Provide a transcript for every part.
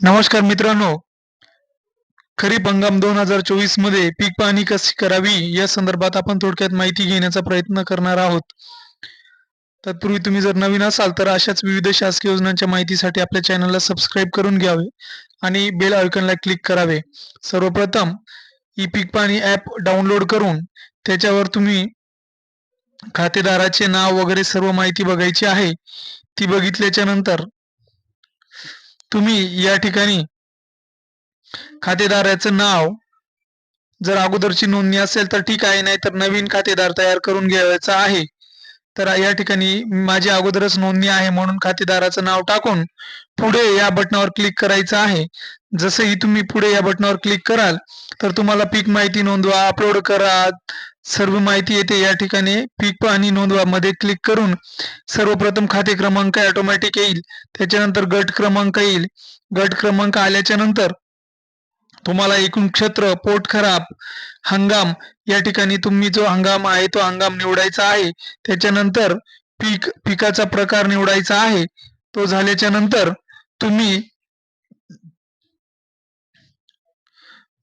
नमस्कार मित्रांनो. खरीप हंगाम दोन हजार चोवीसमध्ये पीक पाहणी कशी करावी या संदर्भात आपण थोडक्यात माहिती घेण्याचा प्रयत्न करणार आहोत. तत्पूर्वी तुम्ही जर नवीन असाल तर अशाच विविध शासकीय योजनांच्या माहितीसाठी आपल्या चॅनलला सबस्क्राईब करून घ्यावे आणि बेल आयकॉनला क्लिक करावे. सर्वप्रथम ई पीक पाणी ॲप डाउनलोड करून त्याच्यावर तुम्ही खातेदाराचे नाव वगैरे सर्व माहिती बघायची आहे. ती बघितल्याच्या नंतर तुम्ही या ठिकाणी खातेदाराचं नाव जर अगोदरची नोंदणी असेल तर ठीक आहे नाही तर नवीन खातेदार तयार करून घ्यायचा आहे. तर या ठिकाणी माझी अगोदरच नोंदणी आहे म्हणून खातेदाराचं नाव टाकून पुढे या बटनावर क्लिक करायचं आहे. जसंही तुम्ही पुढे या बटनावर क्लिक कराल तर तुम्हाला पीक माहिती नोंदवा अपलोड करा सर्व माहिती येते. या ठिकाणी पीक पाहणी नोंदवा मध्ये क्लिक करून सर्वप्रथम खाते क्रमांक ऑटोमॅटिक येईल. त्याच्यानंतर गट क्रमांक येईल. गट क्रमांक आल्याच्यानंतर तुम्हाला एकूण क्षेत्र पोट खराब हंगाम या ठिकाणी तुम्ही जो हंगाम आहे तो हंगाम निवडायचा आहे त्याच्यानंतर पीक पिकाचा प्रकार निवडायचा आहे तो झाल्याच्यानंतर तुम्ही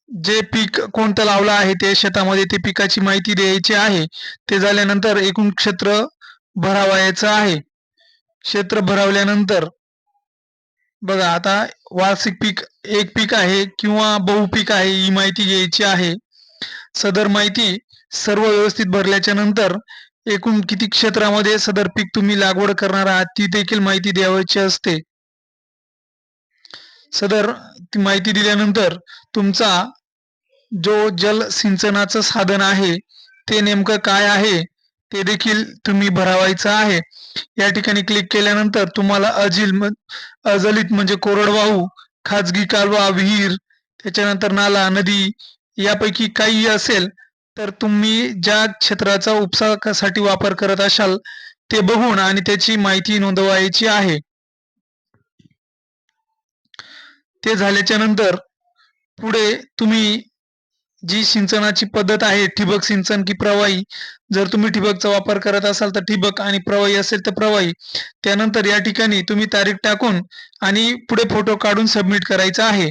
जे पीक कोणतं लावलं आहे ते शेतामध्ये ते पिकाची माहिती द्यायची आहे ते झाल्यानंतर एकूण क्षेत्र भरावायचं आहे. क्षेत्र भरावल्यानंतर बघा आता वार्षिक पीक एक पीक आहे किंवा बहुपीक आहे ही माहिती घ्यायची आहे. सदर माहिती सर्व व्यवस्थित भरल्याच्या नंतर एकूण किती क्षेत्रामध्ये सदर पीक तुम्ही लागवड करणार आहात ती देखील माहिती द्यावायची असते. सदर ती माहिती दिल्यानंतर तुमचा जो जल सिंचनाचं साधन आहे ते नेमकं काय आहे? ते देखील तुम्ही भरावायचं आहे. या ठिकाणी क्लिक केल्यानंतर तुम्हाला अजिल अजलित म्हणजे कोरडवाहू खाजगी कालवा विहीर त्याच्यानंतर नाला नदी यापैकी काही असेल तर तुम्ही ज्या क्षेत्राचा उपसासाठी वापर करत असाल ते बघून आणि त्याची माहिती नोंदवायची आहे. ते झाल्याच्यानंतर पुढे तुम्ही जी सिंचनाची पद्धत आहे ठिबक सिंचन की प्रवाही जर तुम्ही ठिबकचा वापर करत असाल तर ठिबक आणि प्रवाही असेल तर प्रवाही. त्यानंतर या ठिकाणी तुम्ही तारीख टाकून आणि पुढे फोटो काढून सबमिट करायचा आहे.